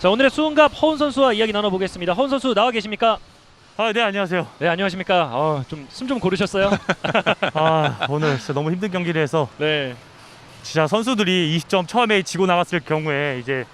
자 오늘의 수은갑 허운 선수와 이야기 나눠보겠습니다. 허운 선수 나와 계십니까? 아, 네, 안녕하세요. 네 안녕하십니까? 어, 좀숨 좀 고르셨어요? 아, 오늘 진짜 너무 힘든 경기를 해서 네. 진짜 선수들이 20점 처음에 지고 나갔을 경우에 이제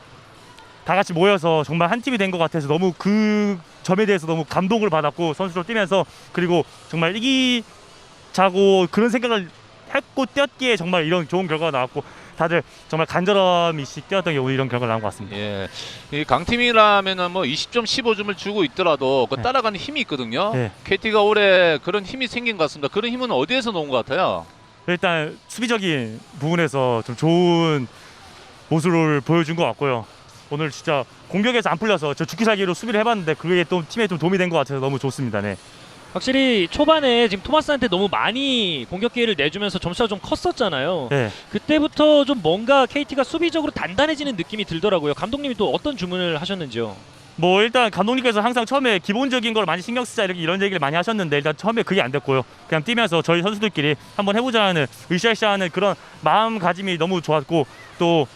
다 같이 모여서 정말 한 팀이 된 것 같아서 너무 그 점에 대해서 너무 감동을 받았고 선수로 뛰면서 그리고 정말 이기자고 그런 생각을 했고 뛰었기에 정말 이런 좋은 결과가 나왔고 다들 정말 간절함이 씨 뛰었던 게 오늘 이런 결과가 나온 것 같습니다. 예, 이 강팀이라면은 뭐 20점, 15점을 주고 있더라도 그 네. 따라가는 힘이 있거든요. 네. KT가 올해 그런 힘이 생긴 것 같습니다. 그런 힘은 어디에서 나온 것 같아요? 일단 수비적인 부분에서 좀 좋은 모습을 보여준 것 같고요. 오늘 진짜 공격에서 안 풀려서 저 죽기 살기로 수비를 해봤는데 그게 또 팀에 좀 도움이 된 것 같아서 너무 좋습니다. 네. 확실히 초반에 지금 토마스한테 너무 많이 공격 기회를 내주면서 점수가 좀 컸었잖아요. 네. 그때부터 좀 뭔가 KT가 수비적으로 단단해지는 느낌이 들더라고요. 감독님이 또 어떤 주문을 하셨는지요? 뭐 일단 감독님께서 항상 처음에 기본적인 걸 많이 신경 쓰자 이렇게 이런 얘기를 많이 하셨는데 일단 처음에 그게 안 됐고요. 그냥 뛰면서 저희 선수들끼리 한번 해보자는 으쌰으쌰하는 그런 마음가짐이 너무 좋았고 또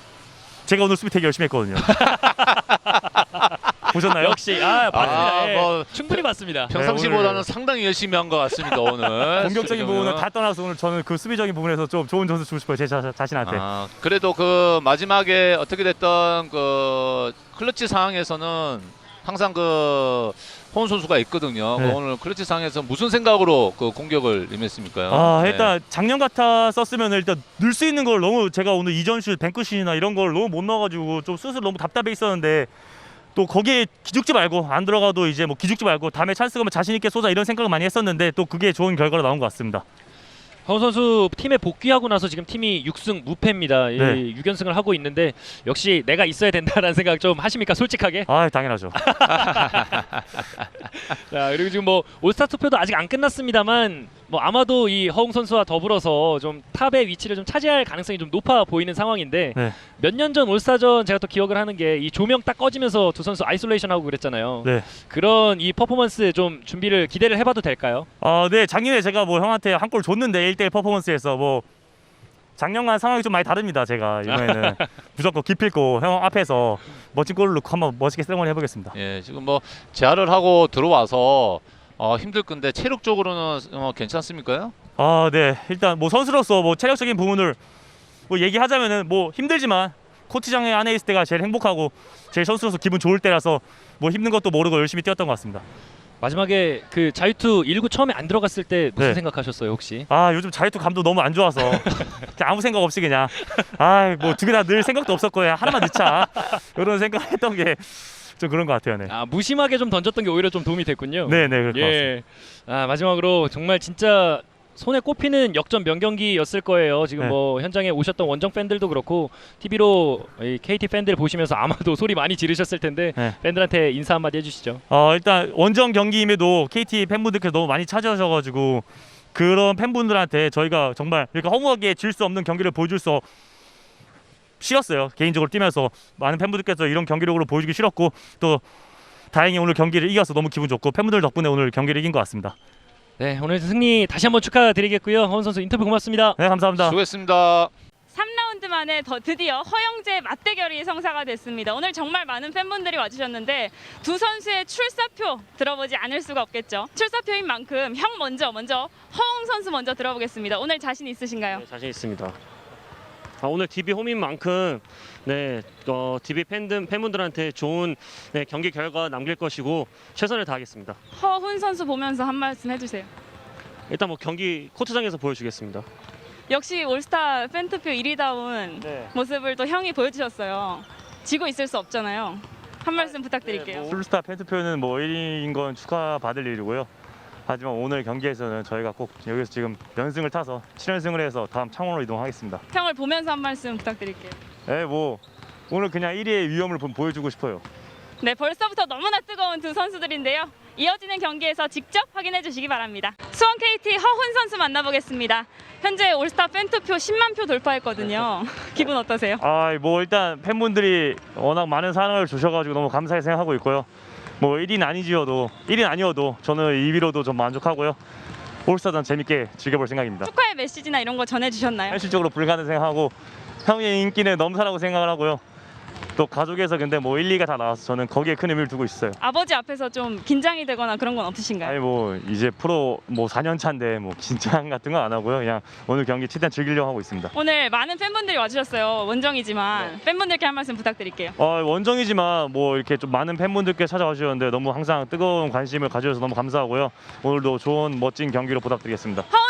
제가 오늘 수비 되게 열심히 했거든요. 보셨나요? 역시 아 맞습니다. 아, 예. 뭐 충분히 맞습니다. 평상시보다는 오늘- 상당히 열심히 한 것 같습니다. 오늘 공격적인 부분은 다 떠나서 오늘 저는 그 수비적인 부분에서 좀 좋은 점수 주고 싶어요. 제 자, 자신한테. 아, 그래도 그 마지막에 어떻게 됐던 그 클러치 상황에서는 항상 그 호은 선수가 있거든요. 네. 그 오늘 클러치 상황에서 무슨 생각으로 그 공격을 임했습니까? 아 네. 일단 작년 같았었으면 일단 넣을 수 있는 걸 너무 제가 오늘 이전슛 뱅크슛이나 이런 걸 너무 못 넣어가지고 좀 스스로 너무 답답해 있었는데 또 거기에 기죽지 말고 안 들어가도 이제 뭐 기죽지 말고 다음에 찬스가 오면 자신 있게 쏘자 이런 생각을 많이 했었는데 또 그게 좋은 결과로 나온 것 같습니다. 허운 선수 팀에 복귀하고 나서 지금 팀이 6승 무패입니다. 이 네. 6연승을 하고 있는데 역시 내가 있어야 된다라는 생각 좀 하십니까? 솔직하게? 아 당연하죠. 자, 그리고 지금 뭐 올스타 투표도 아직 안 끝났습니다만 뭐 아마도 이 허웅 선수와 더불어서 좀 탑의 위치를 좀 차지할 가능성이 좀 높아 보이는 상황인데 네. 몇 년 전 올스타전 제가 또 기억을 하는 게 이 조명 딱 꺼지면서 두 선수 아이솔레이션 하고 그랬잖아요. 네. 그런 이 퍼포먼스 좀 준비를 기대를 해봐도 될까요? 아, 네 작년에 제가 뭐 형한테 한 골 줬는데 1대1 퍼포먼스에서 뭐 작년과 상황이 좀 많이 다릅니다. 제가 이번에는 무조건 기필고 형 앞에서 멋진 골을 넣고 한번 멋있게 세레머니 해보겠습니다. 예, 지금 뭐 재활을 하고 들어와서 어, 힘들 건데 체력적으로는 어, 괜찮습니까요? 아, 네. 일단 뭐 선수로서 뭐 체력적인 부분을 뭐 얘기하자면은 뭐 힘들지만 코치장에 안에 있을 때가 제일 행복하고 제일 선수로서 기분 좋을 때라서 뭐 힘든 것도 모르고 열심히 뛰었던 것 같습니다. 마지막에 그 자유투 1구 처음에 안 들어갔을 때 무슨 네. 생각하셨어요 혹시? 아, 요즘 자유투 감도 너무 안 좋아서 그냥 아무 생각 없이 그냥 아, 뭐두 개 다 늘 생각도 없었고 요 하나만 넣자. 이런 생각했던 게 좀 그런 것 같아요. 네. 아 무심하게 좀 던졌던 게 오히려 좀 도움이 됐군요. 네, 네, 같습니다. 예. 아 마지막으로 정말 진짜 손에 꼽히는 역전 명경기였을 거예요. 지금 네. 뭐 현장에 오셨던 원정 팬들도 그렇고 TV로 KT 팬들 보시면서 아마도 소리 많이 지르셨을 텐데 네. 팬들한테 인사 한마디 해주시죠. 어, 일단 원정 경기임에도 KT 팬분들께서 너무 많이 찾아오셔가지고 그런 팬분들한테 저희가 정말 이렇게 허무하게 질 수 없는 경기를 보여줄 수 싫었어요. 개인적으로 뛰면서 많은 팬분들께서 이런 경기력으로 보여주기 싫었고 또 다행히 오늘 경기를 이겨서 너무 기분 좋고 팬분들 덕분에 오늘 경기를 이긴 것 같습니다. 네 오늘 승리 다시 한번 축하드리겠고요. 허은 선수 인터뷰 고맙습니다. 네, 감사합니다. 수고했습니다. 3라운드 만에 더 드디어 허영재 맞대결이 성사가 됐습니다. 오늘 정말 많은 팬분들이 와주셨는데 두 선수의 출사표 들어보지 않을 수가 없겠죠. 출사표인 만큼 형 먼저 먼저 허웅 선수 먼저 들어보겠습니다. 오늘 자신 있으신가요? 네, 자신 있습니다. 아, 오늘 DB 홈인 만큼 네, 어, DB 팬들, 팬분들한테 좋은 네, 경기 결과 남길 것이고 최선을 다하겠습니다. 허훈 선수 보면서 한 말씀 해주세요. 일단 뭐 경기 코트장에서 보여주겠습니다. 역시 올스타 팬투표 1위다운 네. 모습을 또 형이 보여주셨어요. 지고 있을 수 없잖아요. 한 말씀 부탁드릴게요. 풀스타 팬투표는 뭐 1위인 건 축하받을 일이고요. 하지만 오늘 경기에서는 저희가 꼭 여기서 지금 연승을 타서 7연승을 해서 다음 창원으로 이동하겠습니다. 형을 보면서 한 말씀 부탁드릴게요. 네, 뭐 오늘 그냥 1위의 위험을 보- 보여주고 싶어요. 네, 벌써부터 너무나 뜨거운 두 선수들인데요. 이어지는 경기에서 직접 확인해 주시기 바랍니다. 수원 KT 허훈 선수 만나보겠습니다. 현재 올스타 팬투표 10만 표 돌파했거든요. 기분 어떠세요? 아, 뭐 일단 팬분들이 워낙 많은 사랑을 주셔가지고 너무 감사히 생각하고 있고요. 뭐 1위는 아니지어도 1위는 아니어도 저는 2위로도 좀 만족하고요. 올스타전 재밌게 즐겨볼 생각입니다. 축하의 메시지나 이런 거 전해 주셨나요? 현실적으로 불가능 생각하고 형의 인기는 넘사라고 생각을 하고요. 또 가족에서 근데 뭐 1, 2가 다 나와서 저는 거기에 큰 의미를 두고 있어요. 아버지 앞에서 좀 긴장이 되거나 그런 건 없으신가요? 아니 뭐 이제 프로 뭐 4년 차인데 뭐 긴장 같은 건 안 하고요. 그냥 오늘 경기 최대한 즐기려고 하고 있습니다. 오늘 많은 팬분들이 와주셨어요. 원정이지만 팬분들께 한 말씀 부탁드릴게요. 어, 원정이지만 뭐 이렇게 좀 많은 팬분들께 찾아와 주셨는데 너무 항상 뜨거운 관심을 가져주셔서 너무 감사하고요. 오늘도 좋은 멋진 경기로 보답드리겠습니다. 허운 선수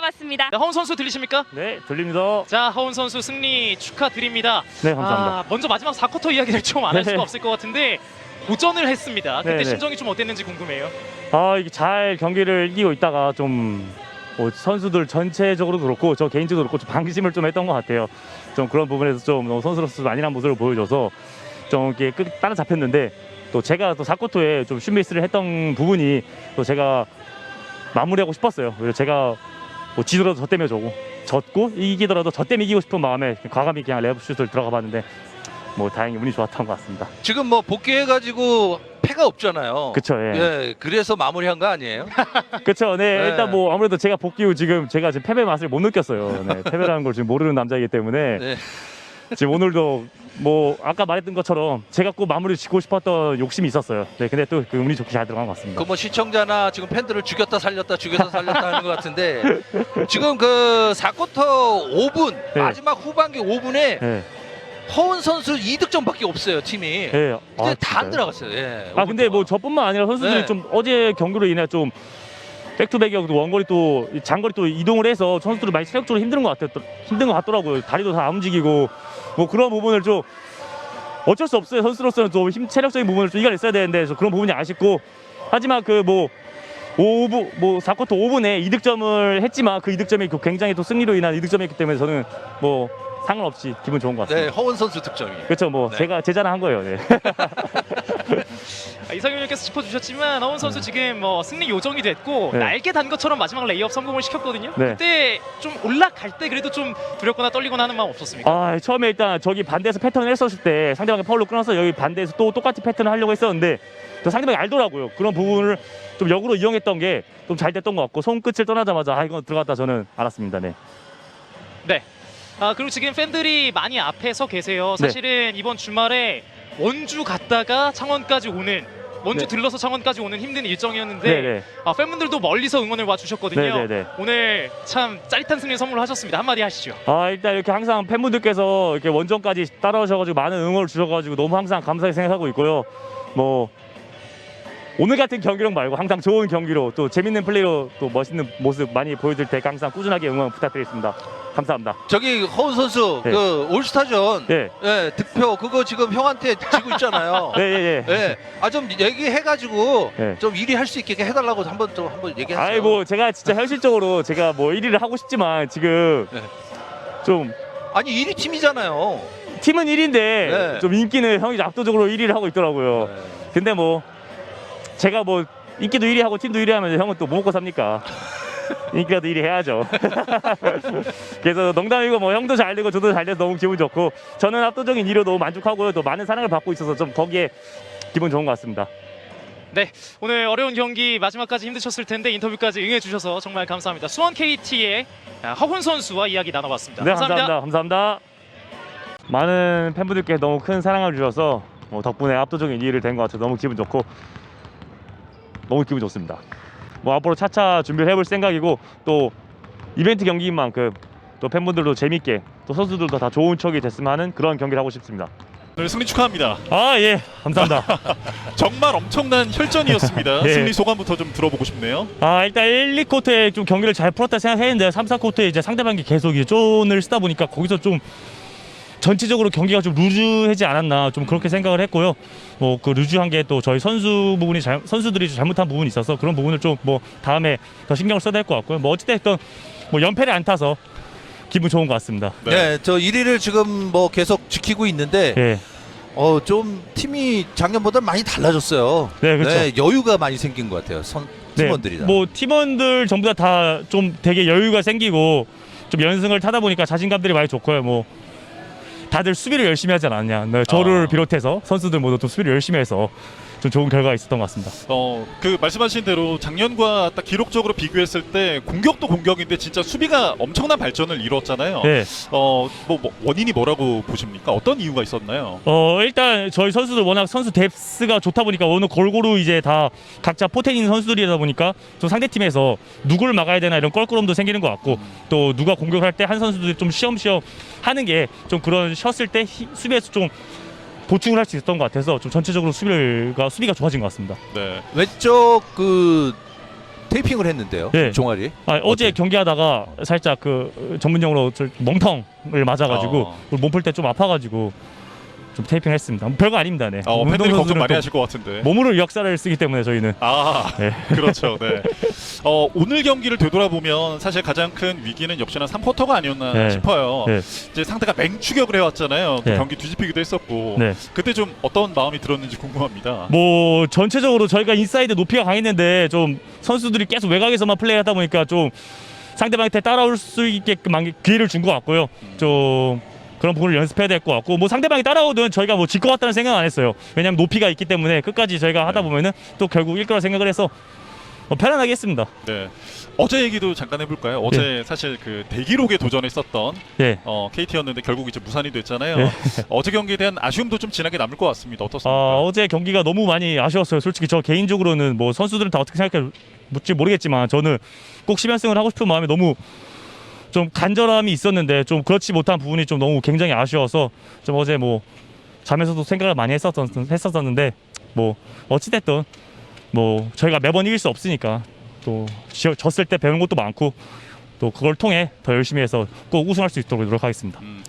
만나봤습니다. 네, 허운 선수 들리십니까? 네, 들립니다. 자, 허운 선수 승리 축하드립니다. 네, 감사합니다. 아, 먼저 마지막 4쿼터 이야기를 좀 안할 네. 수가 없을 것 같은데 도전을 했습니다. 그때 네, 네. 심정이 좀 어땠는지 궁금해요. 아, 이게 잘 경기를 이기고 있다가 좀뭐 선수들 전체적으로도 그렇고 저 개인적으로 그렇고 좀 방심을 좀 했던 것 같아요. 좀 그런 부분에서 좀 너무 선수로서 좀 안일한 모습을 보여줘서 좀 이렇게 끝 따라잡혔는데 또 제가 또 4쿼터에 좀 슛미스를 했던 부분이 또 제가 마무리하고 싶었어요. 그래서 제가 뭐 지더라도 저 때문에 저고 졌고 이기더라도 저 때문에 이기고 싶은 마음에 과감히 그냥 레브슛을 들어가 봤는데 뭐 다행히 운이 좋았던 것 같습니다. 지금 뭐 복귀해가지고 패가 없잖아요. 그쵸, 예. 예, 그래서 마무리한 거 아니에요? 그렇죠. 네, 네. 일단 뭐 아무래도 제가 복귀 후 지금 제가 지금 패배 맛을 못 느꼈어요. 네, 패배라는 걸 지금 모르는 남자이기 때문에 네. 지금 오늘도 뭐 아까 말했던 것처럼 제가 꼭 마무리 짓고 싶었던 욕심이 있었어요. 네, 근데 또 그 운이 좋게 잘 들어간 것 같습니다. 그 뭐 시청자나 지금 팬들을 죽였다 살렸다 죽였다 살렸다 하는 것 같은데 지금 그 4쿼터 5분 네. 마지막 후반기 5분에 네, 허운 선수 2득점밖에 없어요 팀이. 네. 근데 아, 다 안 진짜요? 들어갔어요. 예. 아 근데 뭐 저뿐만 아니라 선수들이 네. 좀 어제 경기로 인해 좀 백투백이하고 원거리 또 장거리 또 이동을 해서 선수들이 많이 체력적으로 힘든 것 같아 힘든 것 같더라고요. 다리도 다 안 움직이고 뭐 그런 부분을 좀 어쩔 수 없어요. 선수로서는 좀 힘, 체력적인 부분을 좀 이겨냈어야 되는데 저 그런 부분이 아쉽고 하지만 그 뭐 5부 뭐 4쿼터 5분에 이득점을 했지만 그 이득점이 그 굉장히 또 승리로 인한 이득점이었기 때문에 저는 뭐 상관없이 기분 좋은 것 네, 같습니다. 허운 선수 득점이. 그렇죠. 뭐 네. 제가 제 자랑 한 거예요. 네. 아, 이상윤님께서 짚어주셨지만 허운 선수 지금 뭐 승리 요정이 됐고 네. 날개 단 것처럼 마지막 레이업 성공을 시켰거든요. 네. 그때 좀 올라갈 때 그래도 좀 두렵거나 떨리거나 하는 마음 없었습니까? 아 처음에 일단 저기 반대에서 패턴을 했었을 때 상대방이 파울로 끊어서 여기 반대에서 또 똑같이 패턴을 하려고 했었는데 또 상대방이 알더라고요 그런 부분을 좀 역으로 이용했던 게 좀 잘 됐던 것 같고 손끝을 떠나자마자 아 이건 들어갔다 저는 알았습니다 네. 아 그리고 지금 팬들이 많이 앞에 서 계세요. 네. 사실은 이번 주말에 원주 갔다가 창원까지 오는 원주 네. 들러서 창원까지 오는 힘든 일정이었는데 네네 아, 팬분들도 멀리서 응원을 와 주셨거든요. 네네네 오늘 참 짜릿한 승리 선물하셨습니다. 한마디 하시죠. 아 일단 이렇게 항상 팬분들께서 이렇게 원정까지 따라오셔가지고 많은 응원을 주셔가지고 너무 항상 감사히 생각하고 있고요 뭐 오늘 같은 경기력 말고 항상 좋은 경기로 또 재밌는 플레이로 또 멋있는 모습 많이 보여줄 테니까 항상 꾸준하게 응원 부탁드리겠습니다 감사합니다 저기 허운 선수 네. 그 올스타전 예 예, 득표 그거 지금 형한테 지고 있잖아요. 네, 예, 예. 예. 아 좀 얘기해가지고 네. 좀 1위 할 수 있게 해달라고 한번 좀 한번 얘기하세요. 아이 뭐 제가 진짜 현실적으로 제가 뭐 1위를 하고 싶지만 지금 네. 좀 아니 1위 팀이잖아요. 팀은 1위인데 네. 좀 인기는 형이 압도적으로 1위를 하고 있더라고요. 네. 근데 뭐 제가 뭐 인기도 1위 하고 팀도 1위 하면 형은 또 뭐 먹고 삽니까? 인기라도 1위 해야죠. 그래서 농담이고 뭐 형도 잘 되고 저도 잘 돼서 너무 기분 좋고 저는 압도적인 1위로 너무 만족하고요. 또 많은 사랑을 받고 있어서 좀 거기에 기분 좋은 것 같습니다. 오늘 어려운 경기 마지막까지 힘드셨을 텐데 인터뷰까지 응해 주셔서 정말 감사합니다. 수원 KT의 허훈 선수와 이야기 나눠봤습니다. 네, 감사합니다. 감사합니다. 많은 팬분들께 너무 큰 사랑을 주셔서 뭐 덕분에 압도적인 2위를 된 것 같아서 너무 기분 좋고 너무 기분 좋습니다. 뭐 앞으로 차차 준비를 해볼 생각이고 또 이벤트 경기인 만큼 또 팬분들도 재밌게 또 선수들도 다 좋은 척이 됐으면 하는 그런 경기를 하고 싶습니다. 오늘 승리 축하합니다. 아 예, 감사합니다. 정말 엄청난 혈전이었습니다. 네. 승리 소감부터 좀 들어보고 싶네요. 아 일단 1, 2쿼터에 좀 경기를 잘 풀었다 생각했는데 3, 4쿼터에 이제 상대방이 계속 이제 존을 쓰다 보니까 거기서 좀 전체적으로 경기가 좀 루즈하지 않았나 좀 그렇게 생각을 했고요. 뭐 그 루즈한 게 또 저희 선수 부분이 잘, 선수들이 좀 잘못한 부분이 있어서 그런 부분을 좀 뭐 다음에 더 신경을 써야 될 것 같고요. 뭐 어찌됐든 뭐 연패를 안 타서 기분 좋은 것 같습니다. 네. 네, 저 1위를 지금 뭐 계속 지키고 있는데 예, 어 좀 팀이 작년보다 많이 달라졌어요. 네 그렇죠. 네, 여유가 많이 생긴 것 같아요. 선 네, 팀원들이 다. 뭐 팀원들 전부 다 다 좀 되게 여유가 생기고 좀 연승을 타다 보니까 자신감들이 많이 좋고요. 뭐 다들 수비를 열심히 하지 않았냐. 네, 저를 아. 비롯해서 선수들 모두 좀 수비를 열심히 해서 좀 좋은 결과가 있었던 것 같습니다. 어, 그 말씀하신 대로 작년과 딱 기록적으로 비교했을 때 공격도 공격인데 진짜 수비가 엄청난 발전을 이뤘잖아요. 네. 어, 뭐, 뭐 원인이 뭐라고 보십니까? 어떤 이유가 있었나요? 어 일단 저희 선수들 워낙 선수 뎁스가 좋다 보니까 오늘 골고루 이제 다 각자 포텐 있는 선수들이다 보니까 좀 상대 팀에서 누구를 막아야 되나 이런 껄끄럼도 생기는 것 같고 또 누가 공격을 할때 한 선수들이 좀 쉬엄쉬엄 하는 게 좀 그런 쉬었을 때 히- 수비에서 좀 보충을 할 수 있었던 것 같아서 좀 전체적으로 수비가 수비가 좋아진 것 같습니다. 네. 왼쪽 그 테이핑을 했는데요. 네. 종아리. 아, 어제 경기하다가 살짝 그 전문용어로 저 멍텅을 맞아가지고 어. 몸풀 때 좀 아파가지고 좀 테이핑 했습니다. 뭐 별거 아닙니다. 네. 어, 팬들이 걱정 많이 또 하실 것 같은데. 몸으로 역사를 쓰기 때문에 저희는 아, 네. 그렇죠. 네. 어, 오늘 경기를 되돌아보면 사실 가장 큰 위기는 역시나 3쿼터가 아니었나 네. 싶어요. 네. 이제 상대가 맹추격을 해왔잖아요. 또 네. 경기 뒤집히기도 했었고. 네. 그때 좀 어떤 마음이 들었는지 궁금합니다. 뭐 전체적으로 저희가 인사이드 높이가 강했는데 좀 선수들이 계속 외곽에서만 플레이하다 보니까 좀 상대방한테 따라올 수 있게끔 만- 기회를 준 것 같고요. 좀 그런 부분을 연습해야 될 것 같고 뭐 상대방이 따라오든 저희가 뭐 질 것 같다는 생각 안 했어요. 왜냐하면 높이가 있기 때문에 끝까지 저희가 하다 네. 보면은 또 결국 일 거라 생각을 해서 뭐 편안하게 했습니다. 네. 어제 얘기도 잠깐 해볼까요? 어제 사실 그 대기록에 도전했었던 예. 어, KT였는데 결국 이제 무산이 됐잖아요. 네. 어제 경기에 대한 아쉬움도 좀 진하게 남을 것 같습니다. 어떻습니까? 아, 어제 경기가 너무 많이 아쉬웠어요. 솔직히 저 개인적으로는 뭐 선수들은 다 어떻게 생각할지 모르겠지만 저는 꼭 10연승을 하고 싶은 마음이 너무 좀 간절함이 있었는데 좀 그렇지 못한 부분이 좀 너무 굉장히 아쉬워서 좀 어제 뭐 잠에서도 생각을 많이 했었던 했었었는데 뭐 어찌 됐든 뭐 저희가 매번 이길 수 없으니까 또 지- 졌을 때 배우는 것도 많고 또 그걸 통해 더 열심히 해서 꼭 우승할 수 있도록 노력하겠습니다. 음,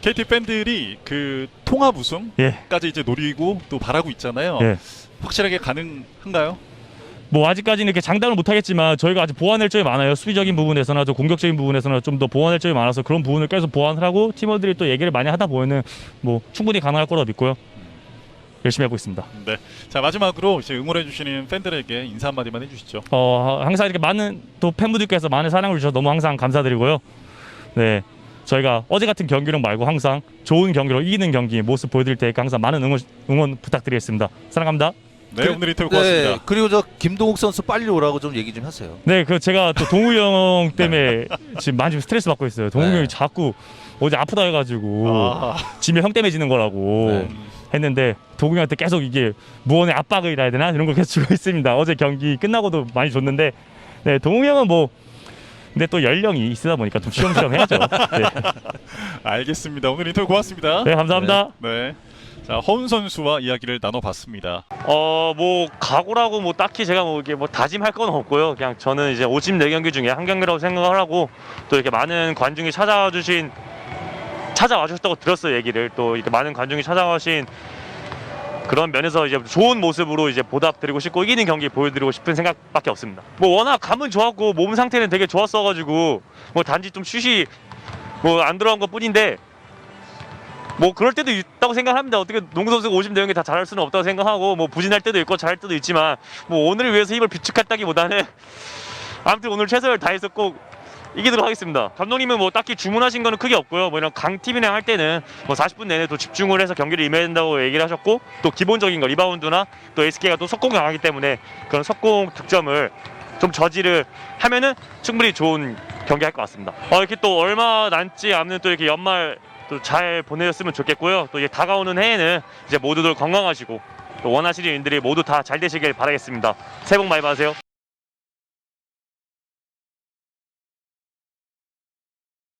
KT 팬들이 그 통합 우승까지 예. 이제 노리고 또 바라고 있잖아요. 예. 확실하게 가능한가요? 뭐 아직까지는 이렇게 장담을 못하겠지만 저희가 아직 보완할 점이 많아요. 수비적인 부분에서나 좀 공격적인 부분에서나 좀 더 보완할 점이 많아서 그런 부분을 계속 보완을 하고 팀원들이 또 얘기를 많이 하다 보면은 뭐 충분히 가능할 거라고 믿고요. 열심히 하고 있습니다. 네. 자 마지막으로 이제 응원해 주시는 팬들에게 인사 한마디만 해주시죠. 어 항상 이렇게 많은 또 팬분들께서 많은 사랑을 주셔서 너무 항상 감사드리고요. 네. 저희가 어제 같은 경기력 말고 항상 좋은 경기로 이기는 경기 모습 보여드릴 테니까 항상 많은 응원, 응원 부탁드리겠습니다. 사랑합니다. 네 오늘 인터뷰 고맙습니다. 네. 그리고 저 김동욱 선수 빨리 오라고 좀 얘기 좀 하세요. 네, 그 제가 또 동우 형 때문에 지금 많이 좀 스트레스 받고 있어요. 동우 네. 형이 자꾸 어제 아프다 해가지고 아, 지면 형 때문에 지는 거라고 네. 했는데 동우 형한테 계속 이게 무언의 압박을 해야 되나 이런 걸 계속 주고 있습니다. 어제 경기 끝나고도 많이 줬는데 네, 동우 형은 뭐 근데 또 연령이 있으다 보니까 좀 시험시험 해야죠. 네, 알겠습니다. 오늘 인터뷰 고맙습니다. 네 감사합니다. 네. 자 허운 선수와 이야기를 나눠봤습니다. 어 뭐 각오라고 뭐 딱히 제가 뭐 이게 뭐 다짐할 건 없고요. 그냥 저는 이제 54경기 중에 한 경기라고 생각을 하고 또 이렇게 많은 관중이 찾아와 주신 찾아와 주셨다고 들었어요 얘기를 또 이렇게 많은 관중이 찾아와신 그런 면에서 이제 좋은 모습으로 이제 보답드리고 싶고 이기는 경기 보여드리고 싶은 생각밖에 없습니다. 뭐 워낙 감은 좋았고 몸 상태는 되게 좋았어가지고 뭐 단지 좀 슛이 뭐 안 들어간 것 뿐인데 뭐 그럴 때도 있다고 생각합니다. 어떻게 농구 선수가 50대 0이 다 잘할 수는 없다고 생각하고 뭐 부진할 때도 있고 잘할 때도 있지만 뭐 오늘을 위해서 힘을 비축했다기보다는 아무튼 오늘 최선을 다해서 꼭 이기도록 하겠습니다. 감독님은 뭐 딱히 주문하신 거는 크게 없고요. 뭐 이런 강팀이랑 할 때는 뭐 40분 내내 또 집중을 해서 경기를 임해야 된다고 얘기를 하셨고 또 기본적인 거 리바운드나 또 SK가 또 속공이 강하기 때문에 그런 속공 득점을 좀 저지를 하면은 충분히 좋은 경기 할 것 같습니다. 어, 이렇게 또 얼마 남지 않는 또 이렇게 연말 또 잘 보내셨으면 좋겠고요. 또 이제 다가오는 해에는 이제 모두들 건강하시고 또 원하시는 일들이 모두 다 잘 되시길 바라겠습니다. 새해 복 많이 받으세요.